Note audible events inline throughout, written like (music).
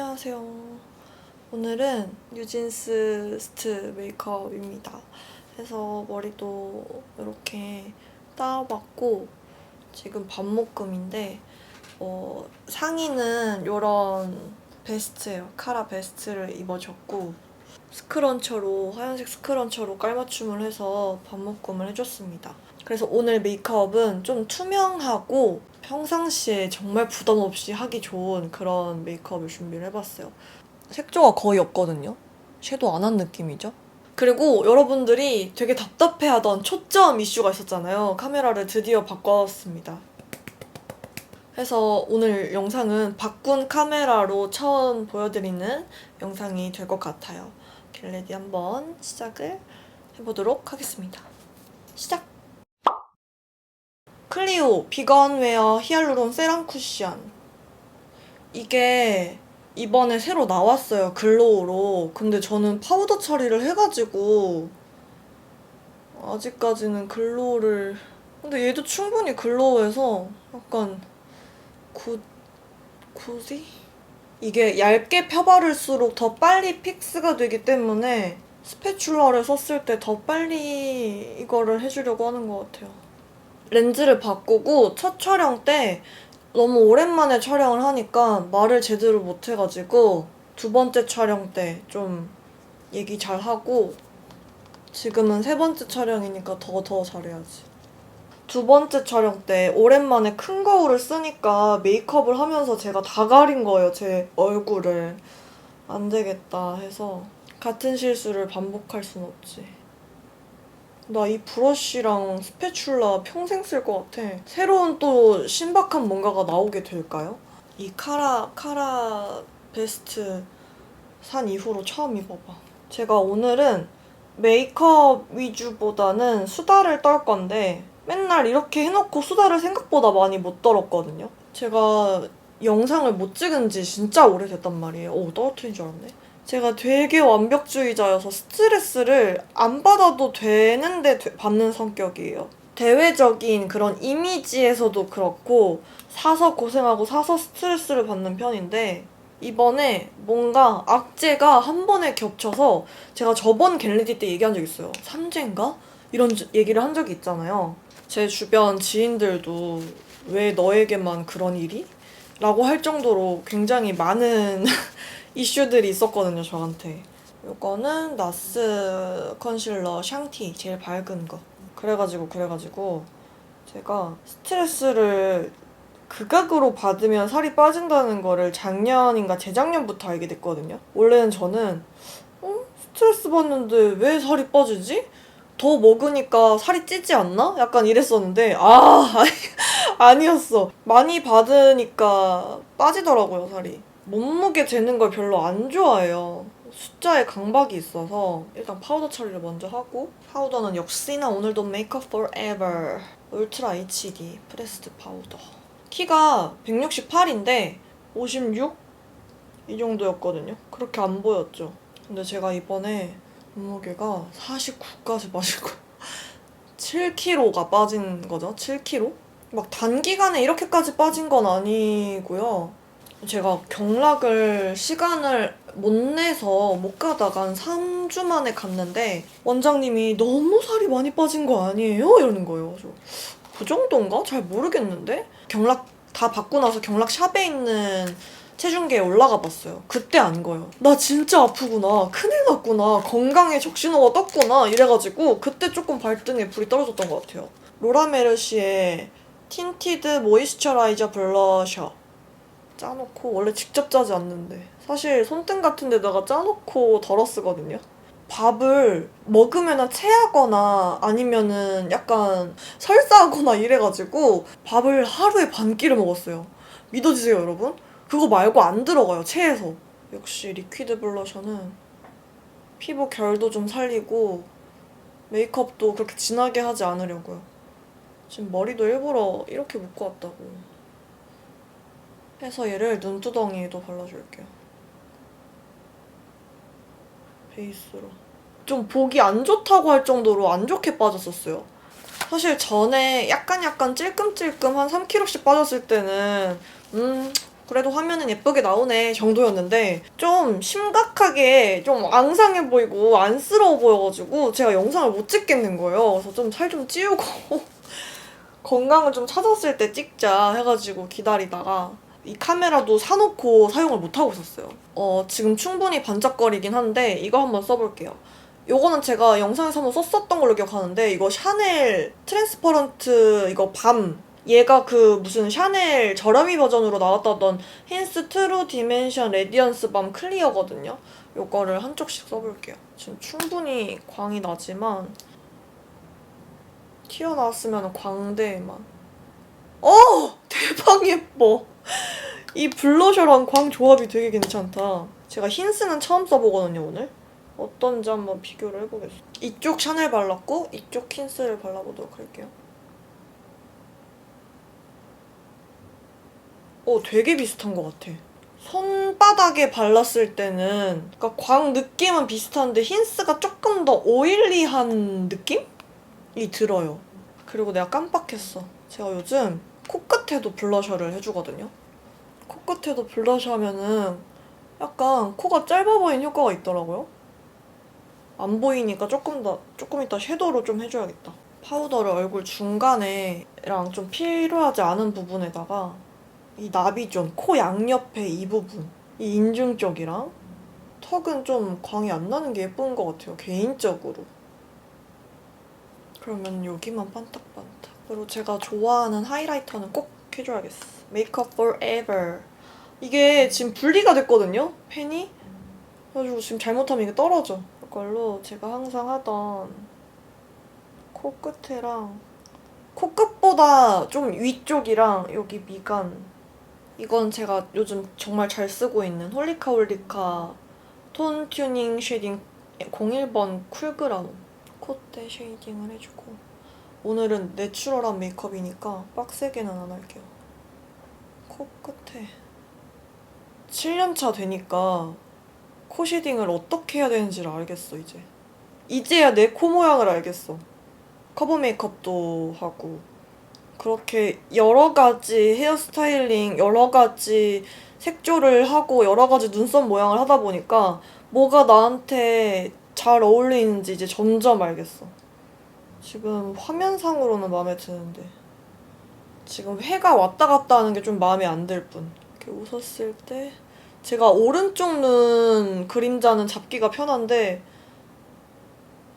안녕하세요. 오늘은 뉴진스 스트 메이크업입니다. 그래서 머리도 이렇게 따봤고 지금 반묶음인데 어, 상의는 이런 베스트예요. 카라 베스트를 입어줬고 스크런처로 하얀색 스크런처로 깔맞춤을 해서 반묶음을 해줬습니다. 그래서 오늘 메이크업은 좀 투명하고 평상시에 정말 부담 없이 하기 좋은 그런 메이크업을 준비를 해봤어요. 색조가 거의 없거든요. 섀도우 안 한 느낌이죠. 그리고 여러분들이 되게 답답해하던 초점 이슈가 있었잖아요. 카메라를 드디어 바꿨습니다. 그래서 오늘 영상은 바꾼 카메라로 처음 보여드리는 영상이 될 것 같아요. 겟레디 한번 시작을 해보도록 하겠습니다. 시작! 클리오 비건웨어 히알루론 세럼 쿠션. 이게 이번에 새로 나왔어요 글로우로. 근데 저는 파우더 처리를 해가지고 아직까지는 글로우를 근데 얘도 충분히 글로우해서 약간 굿 굿이? 이게 얇게 펴바를수록 더 빨리 픽스가 되기 때문에 스패츌러를 썼을 때 더 빨리 이거를 해주려고 하는 것 같아요 렌즈를 바꾸고 첫 촬영 때 너무 오랜만에 촬영을 하니까 말을 제대로 못 해가지고 두 번째 촬영 때 좀 얘기 잘 하고 지금은 세 번째 촬영이니까 더 더 잘해야지. 두 번째 촬영 때 오랜만에 큰 거울을 쓰니까 메이크업을 하면서 제가 다 가린 거예요, 제 얼굴을. 안 되겠다 해서 같은 실수를 반복할 순 없지. 나 이 브러쉬랑 스패츌라 평생 쓸 것 같아. 새로운 또 신박한 뭔가가 나오게 될까요? 이 카라, 카라 베스트 산 이후로 처음 입어봐. 제가 오늘은 메이크업 위주보다는 수다를 떨 건데 맨날 이렇게 해놓고 수다를 생각보다 많이 못 떨었거든요. 제가 영상을 못 찍은 지 진짜 오래됐단 말이에요. 오, 떨어뜨린 줄 알았네. 제가 되게 완벽주의자여서 스트레스를 안 받아도 되는데 되- 받는 성격이에요. 대외적인 그런 이미지에서도 그렇고 사서 고생하고 사서 스트레스를 받는 편인데 이번에 뭔가 악재가 한 번에 겹쳐서 제가 저번 겟레디 때 얘기한 적 있어요. 삼재인가? 이런 주- 얘기를 한 적이 있잖아요. 제 주변 지인들도 왜 너에게만 그런 일이? 라고 할 정도로 굉장히 많은 (laughs) 이슈들이 있었거든요, 저한테. 이거는 나스 컨실러 샹티 제일 밝은 거. 그래가지고 그래가지고 제가 스트레스를 극악으로 받으면 살이 빠진다는 거를 작년인가 재작년부터 알게 됐거든요. 원래는 저는 어? 스트레스 받는데 왜 살이 빠지지? 더 먹으니까 살이 찌지 않나? 약간 이랬었는데 아 (laughs) 아니, 아니었어. 많이 받으니까 빠지더라고요 살이. 몸무게 재는 걸 별로 안 좋아해요. 숫자에 강박이 있어서 일단 파우더 처리를 먼저 하고 파우더는 역시나 오늘도 메이크업 forever 울트라 HD 프레스드 파우더 키가 168인데 56? 이 정도였거든요. 그렇게 안 보였죠. 근데 제가 이번에 몸무게가 49까지 빠진 거 7kg가 (laughs) 빠진 거죠. 7kg? 막 단기간에 이렇게까지 빠진 건 아니고요. 제가 경락을 시간을 못 내서 못 가다가 한 3주 만에 갔는데 원장님이 너무 살이 많이 빠진 거 아니에요? 이러는 거예요. 그래서 그 정도인가? 잘 모르겠는데? 경락 다 받고 나서 경락 샵에 있는 체중계에 올라가 봤어요. 그때 안 거예요. 나 진짜 아프구나. 큰일 났구나. 건강에 적신호가 떴구나. 이래가지고 그때 조금 발등에 불이 떨어졌던 것 같아요. 로라메르시의 틴티드 모이스처라이저 블러셔. 짜놓고 원래 직접 짜지 않는데 사실 손등 같은 데다가 짜놓고 덜어 쓰거든요. 밥을 먹으면 체하거나 아니면은 약간 설사하거나 이래가지고 밥을 하루에 반 끼를 먹었어요. 믿어지세요, 여러분? 그거 말고 안 들어가요, 체해서. 역시 리퀴드 블러셔는 피부 결도 좀 살리고 메이크업도 그렇게 진하게 하지 않으려고요. 지금 머리도 일부러 이렇게 묶어 왔다고. 해서 얘를 눈두덩이에도 발라줄게요. 베이스로. 좀 보기 안 좋다고 할 정도로 안 좋게 빠졌었어요. 사실 전에 약간 약간 찔끔찔끔 한 3kg씩 빠졌을 때는 음 그래도 화면은 예쁘게 나오네 정도였는데 좀 심각하게 좀 앙상해 보이고 안쓰러워 보여가지고 제가 영상을 못 찍겠는 거예요. 그래서 좀 살 좀 찌우고 (laughs) 건강을 좀 찾았을 때 찍자 해가지고 기다리다가 이 카메라도 사놓고 사용을 못하고 있었어요. 어, 지금 충분히 반짝거리긴 한데 이거 한번 써볼게요. 요거는 제가 영상에서 한번 썼었던 걸로 기억하는데 이거 샤넬 트랜스퍼런트 이거 밤 얘가 그 무슨 샤넬 저렴이 버전으로 나왔던 힌스 트루 디멘션 레디언스 밤 클리어거든요. 요거를 한쪽씩 써볼게요. 지금 충분히 광이 나지만 튀어나왔으면 광대만. 어! 대박 예뻐! 이 블러셔랑 광 조합이 되게 괜찮다. 제가 힌스는 처음 써보거든요, 오늘. 어떤지 한번 비교를 해보겠습니다. 이쪽 샤넬 발랐고, 이쪽 힌스를 발라보도록 할게요. 어, 되게 비슷한 것 같아. 손바닥에 발랐을 때는, 그러니까 광 느낌은 비슷한데, 힌스가 조금 더 오일리한 느낌이 들어요. 그리고 내가 깜빡했어. 제가 요즘 코끝에도 블러셔를 해주거든요. 코끝에도 블러셔 하면은 약간 코가 짧아 보이는 효과가 있더라고요. 안 보이니까 조금 더 조금 이따 섀도우로 좀 해줘야겠다. 파우더를 얼굴 중간에랑 좀 필요하지 않은 부분에다가 이 나비존 코 양옆에 이 부분 이 인중 쪽이랑 턱은 좀 광이 안 나는 게 예쁜 것 같아요 개인적으로. 그러면 여기만 반딱반딱. 그리고 제가 좋아하는 하이라이터는 꼭 해줘야겠어. 메이크업 forever. 이게 지금 분리가 됐거든요? 펜이? 그래가지고 지금 잘못하면 이게 떨어져. 이걸로 제가 항상 하던 코끝이랑 코끝보다 좀 위쪽이랑 여기 미간 이건 제가 요즘 정말 잘 쓰고 있는 홀리카 홀리카 톤 튜닝 쉐딩 01번 쿨그라운 콧대 쉐이딩을 해주고 오늘은 내추럴한 메이크업이니까 빡세게는 안 할게요. 코끝에 7년차 되니까 코 쉐딩을 어떻게 해야 되는지를 알겠어 이제. 이제야 내 코 모양을 알겠어. 커버 메이크업도 하고 그렇게 여러 가지 헤어스타일링, 여러 가지 색조를 하고 여러 가지 눈썹 모양을 하다 보니까 뭐가 나한테 잘 어울리는지 이제 점점 알겠어. 지금 화면상으로는 마음에 드는데 지금 해가 왔다 갔다 하는 게 좀 마음에 안 들 뿐. 이렇게 웃었을 때 제가 오른쪽 눈 그림자는 잡기가 편한데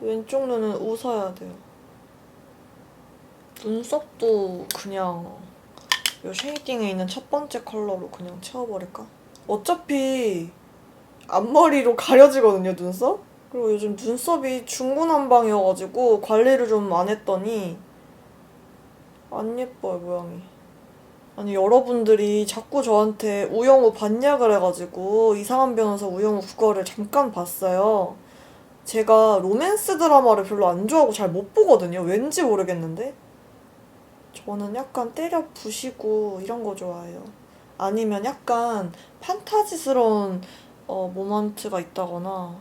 왼쪽 눈은 웃어야 돼요. 눈썹도 그냥 요 쉐이딩에 있는 첫 번째 컬러로 그냥 채워버릴까? 어차피 앞머리로 가려지거든요, 눈썹? 그리고 요즘 눈썹이 중구난방이어가지고 관리를 좀 안 했더니 안 예뻐요, 모양이. 아니, 여러분들이 자꾸 저한테 우영우 봤냐 그래가지고 이상한 변호사 우영우 그거를 잠깐 봤어요. 제가 로맨스 드라마를 별로 안 좋아하고 잘 못 보거든요. 왠지 모르겠는데. 저는 약간 때려 부시고 이런 거 좋아해요. 아니면 약간 판타지스러운 어, 모먼트가 있다거나.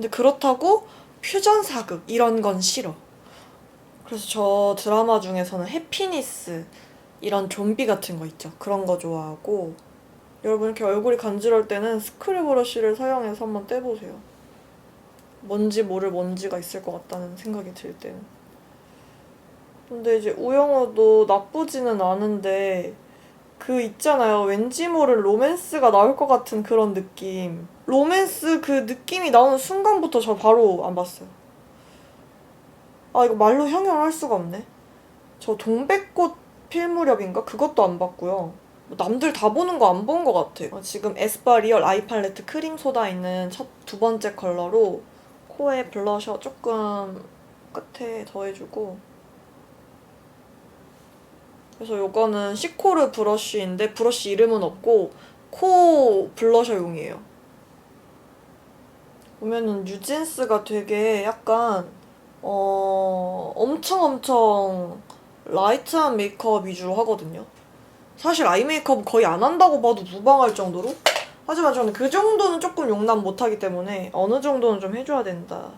근데 그렇다고 퓨전 사극 이런 건 싫어. 그래서 저 드라마 중에서는 해피니스 이런 좀비 같은 거 있죠. 그런 거 좋아하고 여러분 이렇게 얼굴이 간지러울 때는 스크류 브러쉬를 사용해서 한번 떼보세요. 뭔지 모를 먼지가 있을 것 같다는 생각이 들 때는. 근데 이제 우영우도 나쁘지는 않은데 그 있잖아요. 왠지 모를 로맨스가 나올 것 같은 그런 느낌. 로맨스 그 느낌이 나오는 순간부터 저 바로 안 봤어요. 아 이거 말로 형용할 수가 없네. 저 동백꽃 필 무렵인가? 그것도 안 봤고요. 뭐 남들 다 보는 거 안 본 것 같아. 어, 지금 에스쁘아 리얼 아이 팔레트 크림 소다 있는 첫 두 번째 컬러로 코에 블러셔 조금 끝에 더해주고 그래서 요거는 시코르 브러쉬인데 브러쉬 이름은 없고 코 블러셔용이에요. 보면은 뉴진스가 되게 약간 어 엄청 엄청 라이트한 메이크업 위주로 하거든요. 사실 아이 메이크업 거의 안 한다고 봐도 무방할 정도로. 하지만 저는 그 정도는 조금 용납 못하기 때문에 어느 정도는 좀 해줘야 된다.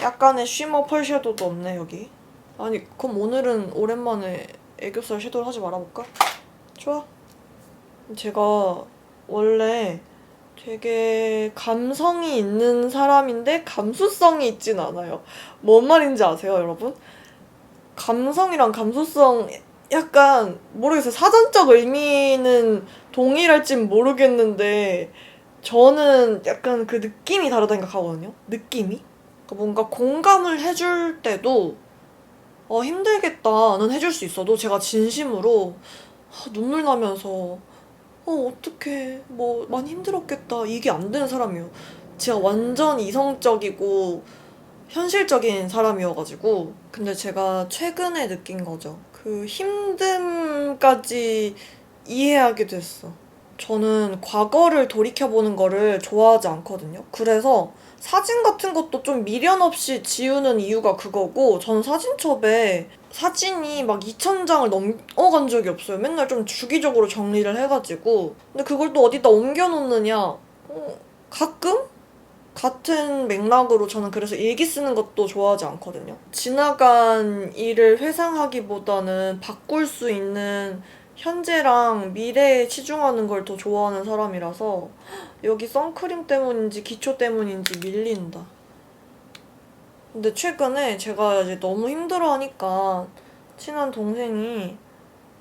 약간의 쉬머 펄 섀도우도 없네 여기. 아니 그럼 오늘은 오랜만에 애교살 섀도우 하지 말아볼까? 좋아. 제가 원래 되게 감성이 있는 사람인데 감수성이 있진 않아요. 뭔 말인지 아세요, 여러분? 감성이랑 감수성 약간 모르겠어요. 사전적 의미는 동일할진 모르겠는데 저는 약간 그 느낌이 다르다 생각하거든요. 느낌이? 그러니까 뭔가 공감을 해줄 때도 어 힘들겠다는 해줄 수 있어도 제가 진심으로 아, 눈물 나면서 어 어떡해 뭐 많이 힘들었겠다 이게 안 되는 사람이에요. 제가 완전 이성적이고 현실적인 사람이어가지고 근데 제가 최근에 느낀 거죠. 그 힘듦까지 이해하게 됐어. 저는 과거를 돌이켜보는 거를 좋아하지 않거든요. 그래서 사진 같은 것도 좀 미련 없이 지우는 이유가 그거고, 저는 사진첩에 사진이 막 2,000장을 넘어간 적이 없어요. 맨날 좀 주기적으로 정리를 해가지고. 근데 그걸 또 어디다 옮겨놓느냐? 어, 가끔? 같은 맥락으로 저는 그래서 일기 쓰는 것도 좋아하지 않거든요. 지나간 일을 회상하기보다는 바꿀 수 있는 현재랑 미래에 치중하는 걸 더 좋아하는 사람이라서 여기 선크림 때문인지 기초 때문인지 밀린다. 근데 최근에 제가 이제 너무 힘들어하니까 친한 동생이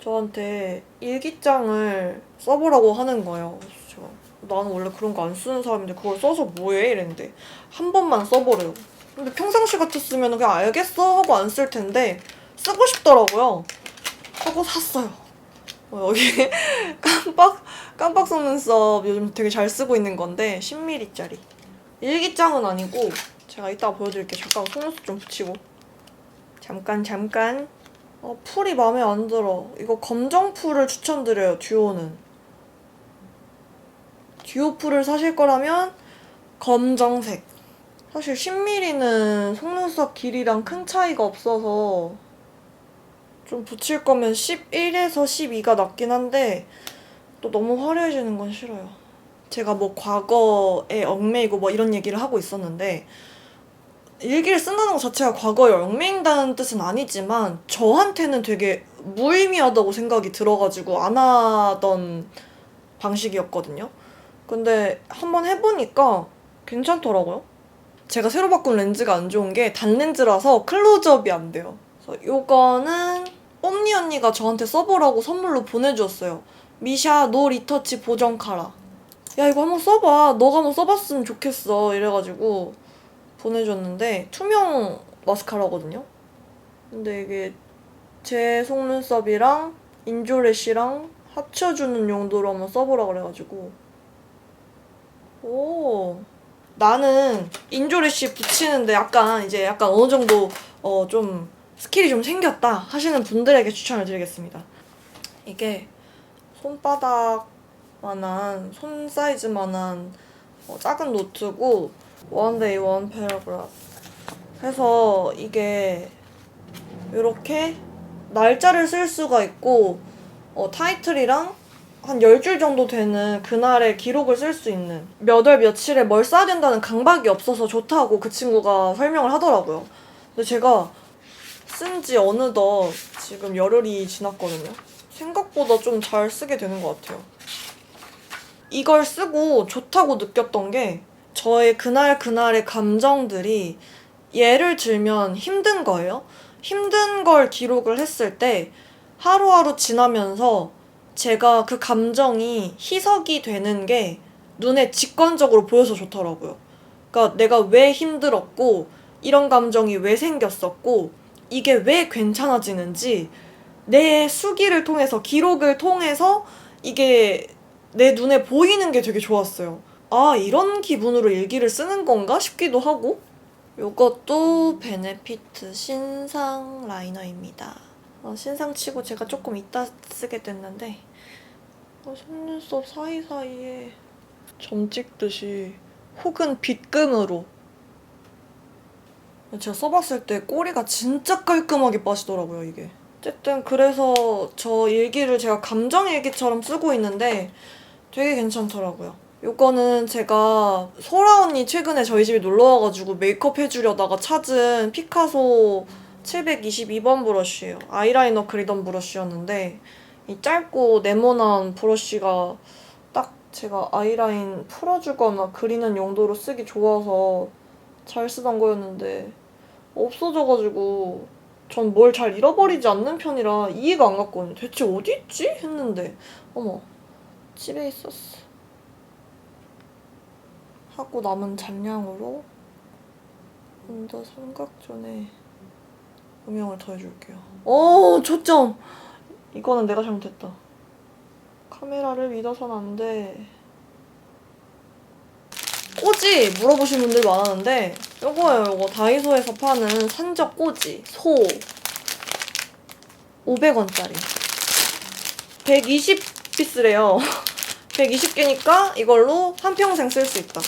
저한테 일기장을 써보라고 하는 거예요. 제가 나는 원래 그런 거 안 쓰는 사람인데 그걸 써서 뭐해? 이랬는데 한 번만 써보래요. 근데 평상시 같았으면 그냥 알겠어 하고 안 쓸 텐데 쓰고 싶더라고요. 하고 샀어요. 어, 여기 (laughs) 깜빡 깜빡 속눈썹 요즘 되게 잘 쓰고 있는 건데 10mm짜리 일기장은 아니고 제가 이따 보여드릴게요. 잠깐 속눈썹 좀 붙이고 잠깐 잠깐 어, 풀이 마음에 안 들어. 이거 검정 풀을 추천드려요. 듀오는 듀오 풀을 사실 거라면 검정색. 사실 10mm는 속눈썹 길이랑 큰 차이가 없어서 좀 붙일 거면 11에서 12가 낫긴 한데 또 너무 화려해지는 건 싫어요. 제가 뭐 과거에 얽매이고 뭐 이런 얘기를 하고 있었는데 일기를 쓴다는 것 자체가 과거에 얽매인다는 뜻은 아니지만 저한테는 되게 무의미하다고 생각이 들어가지고 안 하던 방식이었거든요. 근데 한번 해보니까 괜찮더라고요. 제가 새로 바꾼 렌즈가 안 좋은 게 단렌즈라서 클로즈업이 안 돼요. 그래서 요거는 옴니 언니가 저한테 써보라고 선물로 보내주었어요. 미샤 노 리터치 보정 카라. 야 이거 한번 써봐. 너가 한번 써봤으면 좋겠어. 이래가지고 보내줬는데 투명 마스카라거든요. 근데 이게 제 속눈썹이랑 인조래쉬랑 합쳐주는 용도로 한번 써보라 그래가지고 오 나는 인조래쉬 붙이는데 약간 이제 약간 어느 정도 어좀 스킬이 좀 생겼다 하시는 분들에게 추천을 드리겠습니다. 이게 손바닥만한 손 사이즈만한 어, 작은 노트고 원데이 원 패러그래프 해서 이게 이렇게 날짜를 쓸 수가 있고 어, 타이틀이랑 한 10줄 정도 되는 그날의 기록을 쓸 수 있는 몇 월 며칠에 뭘 써야 된다는 강박이 없어서 좋다고 그 친구가 설명을 하더라고요. 근데 제가 쓴 지 어느덧 지금 열흘이 지났거든요. 생각보다 좀 잘 쓰게 되는 것 같아요. 이걸 쓰고 좋다고 느꼈던 게 저의 그날 그날의 감정들이 예를 들면 힘든 거예요. 힘든 걸 기록을 했을 때 하루하루 지나면서 제가 그 감정이 희석이 되는 게 눈에 직관적으로 보여서 좋더라고요. 그러니까 내가 왜 힘들었고 이런 감정이 왜 생겼었고 이게 왜 괜찮아지는지 내 수기를 통해서 기록을 통해서 이게 내 눈에 보이는 게 되게 좋았어요. 아, 이런 기분으로 일기를 쓰는 건가 싶기도 하고. 요것도 베네피트 신상 라이너입니다. 어, 신상 치고 제가 조금 이따 쓰게 됐는데 어, 속눈썹 사이사이에 점 찍듯이 혹은 빗금으로 제가 써봤을 때 꼬리가 진짜 깔끔하게 빠지더라고요 이게 어쨌든 그래서 저 일기를 제가 감정 일기처럼 쓰고 있는데 되게 괜찮더라고요 요거는 제가 소라 언니 최근에 저희 집에 놀러 와가지고 메이크업 해주려다가 찾은 피카소 722번 브러쉬예요. 아이라이너 그리던 브러쉬였는데 이 짧고 네모난 브러쉬가 딱 제가 아이라인 풀어주거나 그리는 용도로 쓰기 좋아서 잘 쓰던 거였는데 없어져가지고 전 뭘 잘 잃어버리지 않는 편이라 이해가 안 갔거든요. 대체 어디 있지? 했는데 어머 집에 있었어. 하고 남은 잔량으로 혼자 삼각존에 음영을 더해줄게요. 오 초점! 이거는 내가 잘못했다. 카메라를 믿어선 안 돼. 꼬지 물어보신 분들 많았는데 요거예요 요거. 다이소에서 파는 산적 꼬지. 소. 500원짜리. 120피스래요. 120개니까 (laughs) 이걸로 한평생 쓸 수 있다.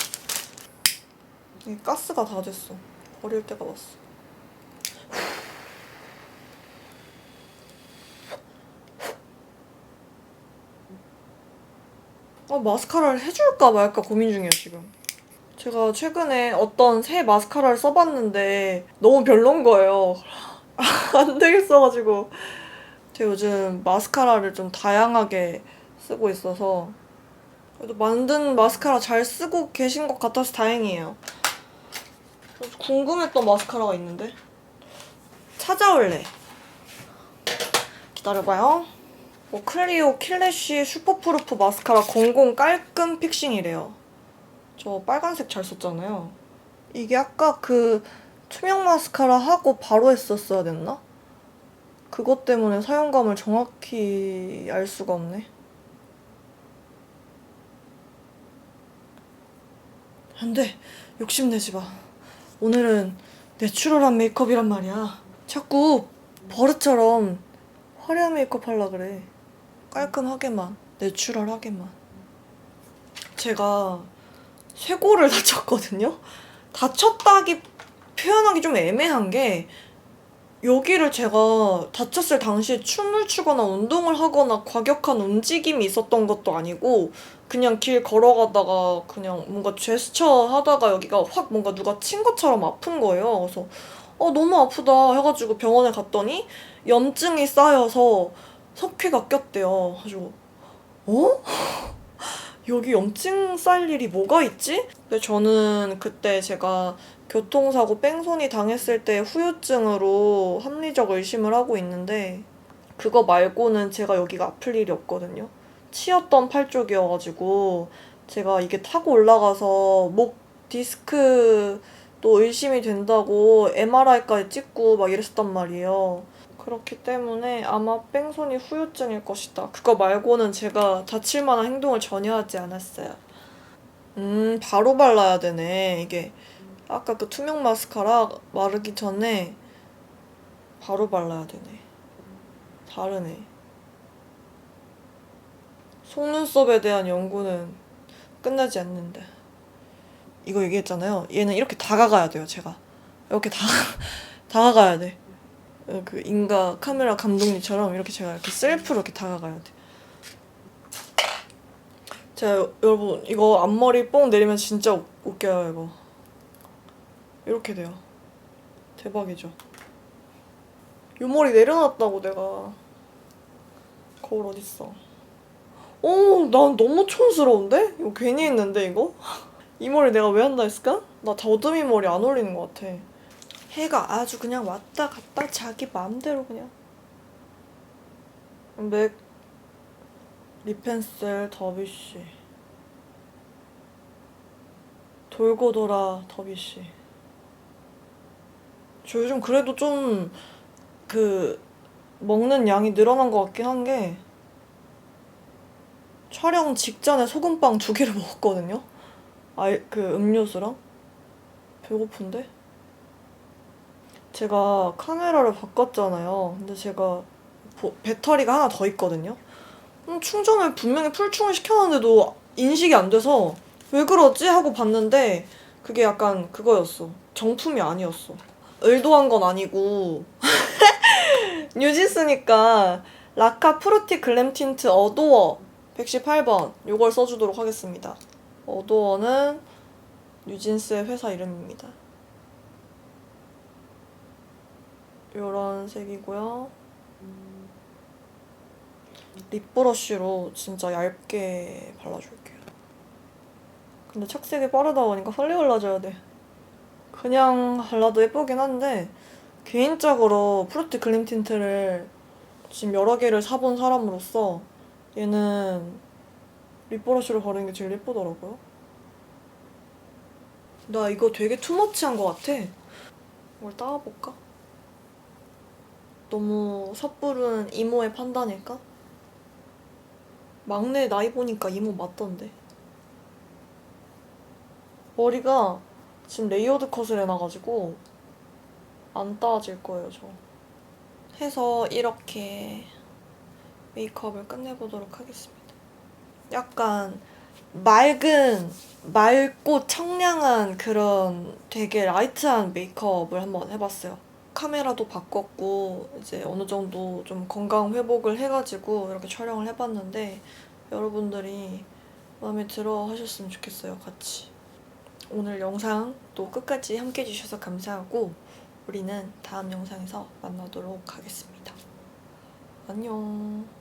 이 가스가 다 됐어. 버릴 때가 왔어. 아, (laughs) 마스카라를 해줄까 말까 고민 중이에요 지금 제가 최근에 어떤 새 마스카라를 써봤는데 너무 별론 거예요. (laughs) 안 되겠어가지고 제가 요즘 마스카라를 좀 다양하게 쓰고 있어서 그래도 만든 마스카라 잘 쓰고 계신 것 같아서 다행이에요. 궁금했던 마스카라가 있는데 찾아올래. 기다려봐요. 뭐 클리오 킬래쉬 슈퍼프루프 마스카라 00 깔끔 픽싱이래요. 저 빨간색 잘 썼잖아요. 이게 아까 그 투명 마스카라 하고 바로 했었어야 됐나? 그것 때문에 사용감을 정확히 알 수가 없네. 안 돼. 욕심내지 마. 오늘은 내추럴한 메이크업이란 말이야. 자꾸 버릇처럼 화려한 메이크업 하려 그래. 깔끔하게만, 내추럴하게만. 제가 쇄골을 (laughs) 다쳤거든요. 다쳤다기 표현하기 좀 애매한 게 여기를 제가 다쳤을 당시에 춤을 추거나 운동을 하거나 과격한 움직임이 있었던 것도 아니고 그냥 길 걸어가다가 그냥 뭔가 제스처 하다가 여기가 확 뭔가 누가 친 것처럼 아픈 거예요. 그래서 어 너무 아프다 해가지고 병원에 갔더니 염증이 쌓여서 석회가 꼈대요. 가지고 어? 여기 염증 쌓일 일이 뭐가 있지? 근데 저는 그때 제가 교통사고 뺑소니 당했을 때 후유증으로 합리적 의심을 하고 있는데 그거 말고는 제가 여기가 아플 일이 없거든요. 치였던 팔 쪽이어가지고 제가 이게 타고 올라가서 목 디스크도 의심이 된다고 MRI까지 찍고 막 이랬었단 말이에요. 그렇기 때문에 아마 뺑소니 후유증일 것이다. 그거 말고는 제가 다칠 만한 행동을 전혀 하지 않았어요. 음, 바로 발라야 되네. 이게 아까 그 투명 마스카라 마르기 전에 바로 발라야 되네. 다르네. 속눈썹에 대한 연구는 끝나지 않는다. 이거 얘기했잖아요. 얘는 이렇게 다가가야 돼요, 제가. 이렇게 다, (laughs) 다가가야 돼. 어, 그 인가 카메라 감독님처럼 이렇게 제가 이렇게 셀프로 이렇게 다가가야 돼. 제가 여러분 이거 앞머리 뽕 내리면 진짜 웃- 웃겨요 이거. 이렇게 돼요. 대박이죠. 요 머리 내려놨다고 내가. 거울 어딨어? 오, 난 너무 촌스러운데? 이거 괜히 했는데 이거? (laughs) 이 머리 내가 왜 한다 했을까? 나 더듬이 머리 안 어울리는 것 같아. 해가 아주 그냥 왔다 갔다 자기 마음대로 그냥. 맥 리펜셀 더비쉬 돌고 돌아 더비쉬 저 요즘 그래도 좀 그 먹는 양이 늘어난 것 같긴 한 게 촬영 직전에 소금빵 두 개를 (laughs) 먹었거든요? 아이 그 음료수랑? 배고픈데? 제가 카메라를 바꿨잖아요. 근데 제가 보- 배터리가 하나 더 있거든요. 음, 충전을 분명히 풀충을 시켜놨는데도 인식이 안 돼서 왜 그러지? 하고 봤는데 그게 약간 그거였어. 정품이 아니었어. 의도한 건 아니고 (laughs) 뉴진스니까 라카 프루티 글램 틴트 어도어 118번 요걸 써주도록 하겠습니다. 어도어는 뉴진스의 회사 이름입니다. 요런 색이고요. 립 브러쉬로 진짜 얇게 발라줄게요. 근데 착색이 빠르다 보니까 빨리 발라줘야 돼. 그냥 발라도 예쁘긴 한데 개인적으로 프루티 글림 틴트를 지금 여러 개를 사본 사람으로서 얘는 립 브러쉬로 바르는 게 제일 예쁘더라고요. 나 이거 되게 투머치한 것 같아. 이걸 따와볼까? 너무 섣부른 이모의 판단일까? 막내 나이 보니까 이모 맞던데. 머리가 지금 레이어드 컷을 해놔가지고 안 따질 거예요, 저. 해서 이렇게 메이크업을 끝내보도록 하겠습니다. 약간 맑은, 맑고 청량한 그런 되게 라이트한 메이크업을 한번 해봤어요. 카메라도 바꿨고 이제 어느 정도 좀 건강 회복을 해가지고 이렇게 촬영을 해봤는데 여러분들이 마음에 들어 하셨으면 좋겠어요, 같이. 오늘 영상 또 끝까지 함께 해주셔서 감사하고 우리는 다음 영상에서 만나도록 하겠습니다. 안녕.